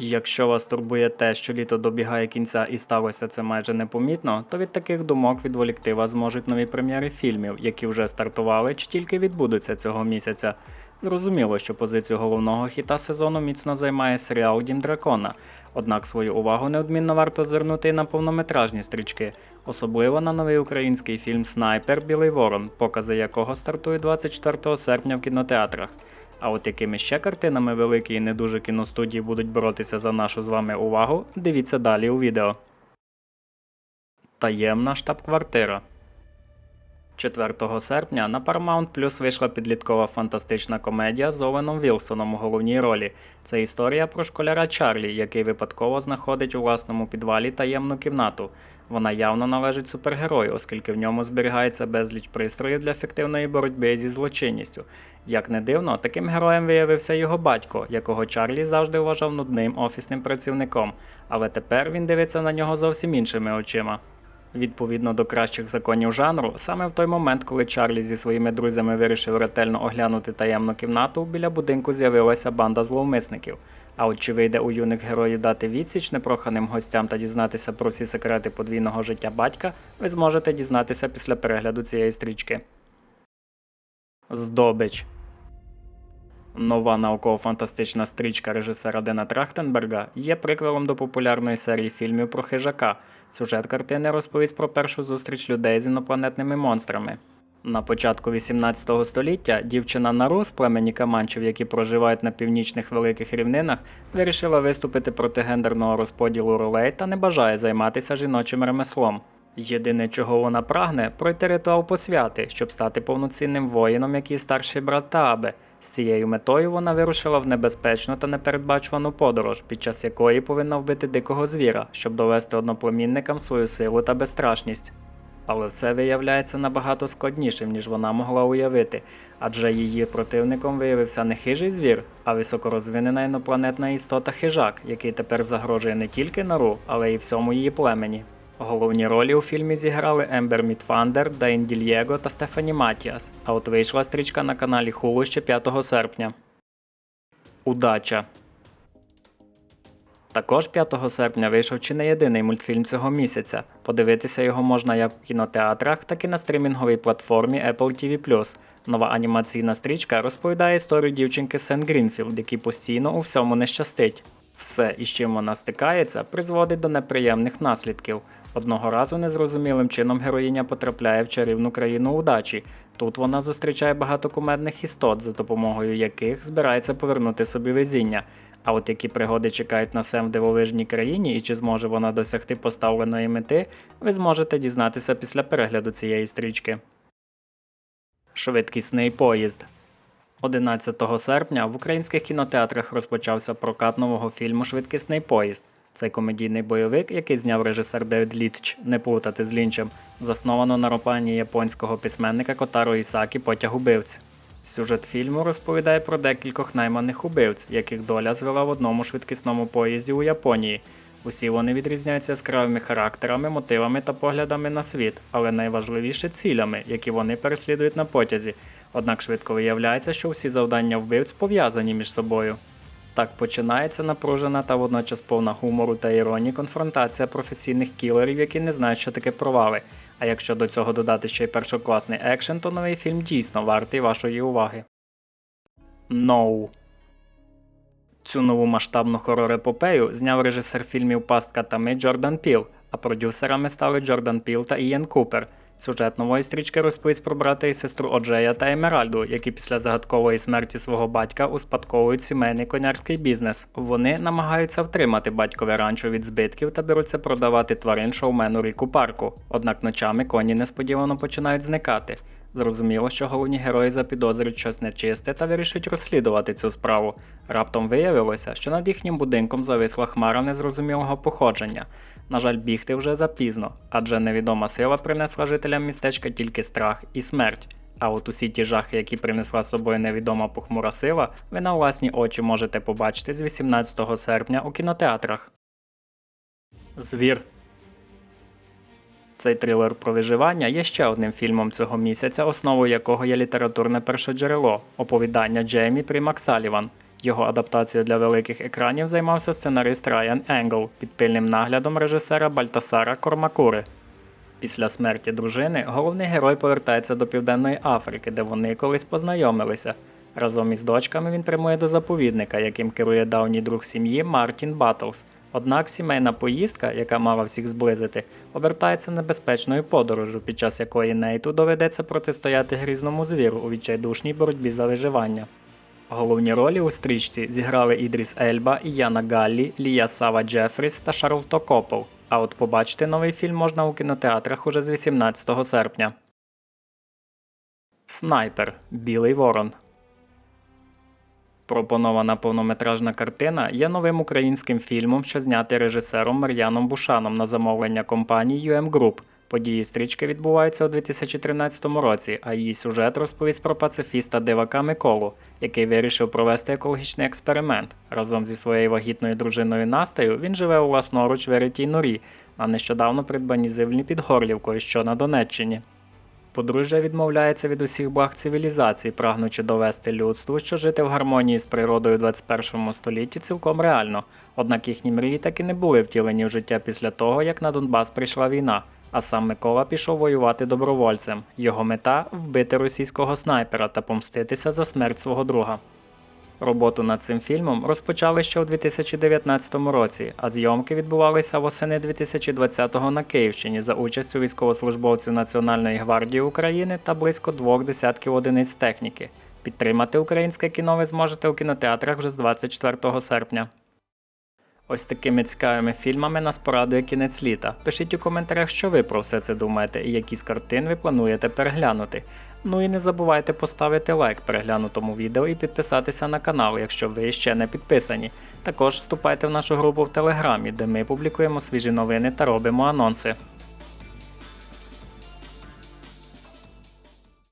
Якщо вас турбує те, що літо добігає кінця і сталося це майже непомітно, то від таких думок відволікти вас зможуть нові прем'єри фільмів, які вже стартували чи тільки відбудуться цього місяця. Зрозуміло, що позицію головного хіта сезону міцно займає серіал Дім Дракона. Однак свою увагу неодмінно варто звернути і на повнометражні стрічки, особливо на новий український фільм Снайпер Білий Ворон, покази якого стартують 24 серпня в кінотеатрах. А от якими ще картинами великі і не дуже кіностудії будуть боротися за нашу з вами увагу, дивіться далі у відео. Таємна штаб-квартира. 4 серпня на Paramount Plus вийшла підліткова фантастична комедія з Оуеном Вілсоном у головній ролі. Це історія про школяра Чарлі, який випадково знаходить у власному підвалі таємну кімнату. Вона явно належить супергерою, оскільки в ньому зберігається безліч пристроїв для ефективної боротьби зі злочинністю. Як не дивно, таким героєм виявився його батько, якого Чарлі завжди вважав нудним офісним працівником, але тепер він дивиться на нього зовсім іншими очима. Відповідно до кращих законів жанру, саме в той момент, коли Чарлі зі своїми друзями вирішив ретельно оглянути таємну кімнату, біля будинку з'явилася банда зловмисників. А от чи вийде у юних героїв дати відсіч непроханим гостям та дізнатися про всі секрети подвійного життя батька, ви зможете дізнатися після перегляду цієї стрічки. Здобич Нова науково-фантастична стрічка режисера Дена Трахтенберга є приквелом до популярної серії фільмів про хижака. Сюжет картини розповість про першу зустріч людей з інопланетними монстрами. На початку 18 століття дівчина Нару з племені Каманчів, які проживають на північних великих рівнинах, вирішила виступити проти гендерного розподілу ролей та не бажає займатися жіночим ремеслом. Єдине, чого вона прагне, пройти ритуал посвяти, щоб стати повноцінним воїном, як і старший брат Таабе. З цією метою вона вирушила в небезпечну та непередбачувану подорож, під час якої повинна вбити дикого звіра, щоб довести одноплемінникам свою силу та безстрашність. Але все виявляється набагато складнішим, ніж вона могла уявити, адже її противником виявився не хижий звір, а високорозвинена інопланетна істота хижак, який тепер загрожує не тільки нару, але й всьому її племені. Головні ролі у фільмі зіграли Ембер Мітфандер, Дейн Дільєго та Стефані Матіас, а от вийшла стрічка на каналі Hulu ще 5 серпня. Удача. Також 5 серпня вийшов чи не єдиний мультфільм цього місяця. Подивитися його можна як в кінотеатрах, так і на стрімінговій платформі Apple TV+. Нова анімаційна стрічка розповідає історію дівчинки Сен Грінфілд, якій постійно у всьому не щастить. Все, із чим вона стикається, призводить до неприємних наслідків. Одного разу незрозумілим чином героїня потрапляє в чарівну країну удачі. Тут вона зустрічає багато кумедних істот, за допомогою яких збирається повернути собі везіння. А от які пригоди чекають на Сем в дивовижній країні і чи зможе вона досягти поставленої мети, ви зможете дізнатися після перегляду цієї стрічки. Швидкісний поїзд. 11 серпня в українських кінотеатрах розпочався прокат нового фільму Швидкісний поїзд. Цей комедійний бойовик, який зняв режисер Девід Літч, не плутати з лінчем, засновано на романі японського письменника Котаро Ісакі Потяг убивць. Сюжет фільму розповідає про декількох найманих убивць, яких доля звела в одному швидкісному поїзді у Японії. Усі вони відрізняються яскравими характерами, мотивами та поглядами на світ, але найважливіше цілями, які вони переслідують на потязі. Однак швидко виявляється, що всі завдання вбивць пов'язані між собою. Так починається напружена та водночас повна гумору та іронії конфронтація професійних кілерів, які не знають, що таке провали. А якщо до цього додати ще й першокласний екшен, то новий фільм дійсно вартий вашої уваги. No. Цю нову масштабну хорор-епопею зняв режисер фільмів Пастка та ми Джордан Піл, а продюсерами стали Джордан Піл та Ієн Купер. Сюжет нової стрічки розповість про брата і сестру Оджея та Емеральду, які після загадкової смерті свого батька успадковують сімейний конярський бізнес. Вони намагаються втримати батькове ранчо від збитків та беруться продавати тварин шоумену Ріку парку. Однак ночами коні несподівано починають зникати. Зрозуміло, що головні герої запідозрюють щось нечисте та вирішують розслідувати цю справу. Раптом виявилося, що над їхнім будинком зависла хмара незрозумілого походження. На жаль, бігти вже запізно, адже невідома сила принесла жителям містечка тільки страх і смерть. А от усі ті жахи, які принесла з собою невідома похмура сила, ви на власні очі можете побачити з 18 серпня у кінотеатрах. Звір Цей трилер про виживання є ще одним фільмом цього місяця, основою якого є літературне першоджерело оповідання Джеймі Примак Саліван. Його адаптацією для великих екранів займався сценарист Райан Енгл під пильним наглядом режисера Бальтасара Кормакури. Після смерті дружини головний герой повертається до Південної Африки, де вони колись познайомилися. Разом із дочками він прямує до заповідника, яким керує давній друг сім'ї Мартін Батлс. Однак сімейна поїздка, яка мала всіх зблизити, обертається небезпечною подорожю, під час якої Нейту доведеться протистояти грізному звіру у відчайдушній боротьбі за виживання. Головні ролі у стрічці зіграли Ідріс Ельба, Яна Галлі, Лія Сава Джефріс та Шарлто Копол. А от побачити новий фільм можна у кінотеатрах уже з 18 серпня. Снайпер Білий Ворон. Пропонована повнометражна картина є новим українським фільмом, що знятий режисером Мар'яном Бушаном на замовлення компанії UM Group. Події стрічки відбуваються у 2013 році, а її сюжет розповість про пацифіста дивака Миколу, який вирішив провести екологічний експеримент. Разом зі своєю вагітною дружиною Настею він живе у власноруч виритій норі на нещодавно придбаній зивлі під Горлівкою, що на Донеччині. Подружжя відмовляється від усіх благ цивілізації, прагнучи довести людству, що жити в гармонії з природою у 21 столітті цілком реально. Однак їхні мрії так і не були втілені в життя після того, як на Донбас прийшла війна. А сам Микола пішов воювати добровольцем. Його мета вбити російського снайпера та помститися за смерть свого друга. Роботу над цим фільмом розпочали ще у 2019 році, а зйомки відбувалися восени 2020-го на Київщині за участю військовослужбовців Національної гвардії України та близько двох десятків одиниць техніки. Підтримати українське кіно ви зможете у кінотеатрах вже з 24 серпня. Ось такими цікавими фільмами нас порадує кінець літа. Пишіть у коментарях, що ви про все це думаєте і які з картин ви плануєте переглянути. Ну і не забувайте поставити лайк переглянутому відео і підписатися на канал, якщо ви ще не підписані. Також вступайте в нашу групу в Телеграмі, де ми публікуємо свіжі новини та робимо анонси.